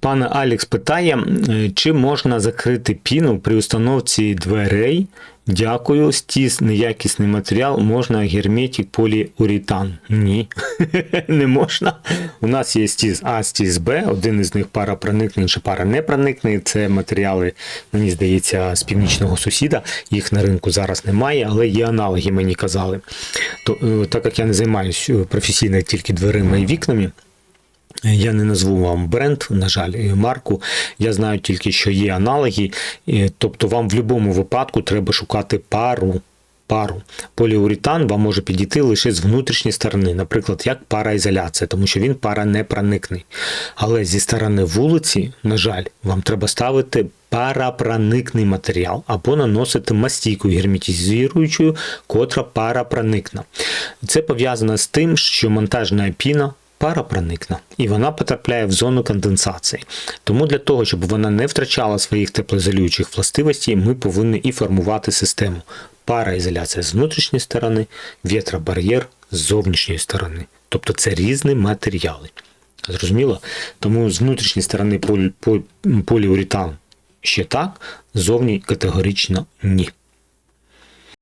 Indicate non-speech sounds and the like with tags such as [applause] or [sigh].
Пане Алікс питає, е, чи можна закрити піну при установці дверей? Дякую, стіс неякісний матеріал, можна герметик поліуретан. Ні, [laughs] не можна. У нас є стіс А, стіс Б, один із них парапроникний, інший паранепроникний. Це матеріали, мені здається, з північного сусіда. Їх на ринку зараз немає, але є аналоги, мені казали. То, е, так як я не займаюся професійно тільки дверима і вікнами. Я не назву вам бренд, на жаль, марку. Я знаю тільки, що є аналоги. Тобто вам в будь-якому випадку треба шукати пару. Пару. Поліуретан вам може підійти лише з внутрішньої сторони, наприклад, як параізоляція, тому що він паранепроникний. Але зі сторони вулиці, на жаль, вам треба ставити парапроникний матеріал або наносити мастійку герметизуючу, котра парапроникна. Це пов'язано з тим, що монтажна піна парапроникна, і вона потрапляє в зону конденсації. Тому для того, щоб вона не втрачала своїх теплоізолюючих властивостей, ми повинні і формувати систему. Параізоляція з внутрішньої сторони, вітробар'єр з зовнішньої сторони. Тобто це різні матеріали. Зрозуміло? Тому з внутрішньої сторони полі, поліуретан ще так, зовні категорично ні.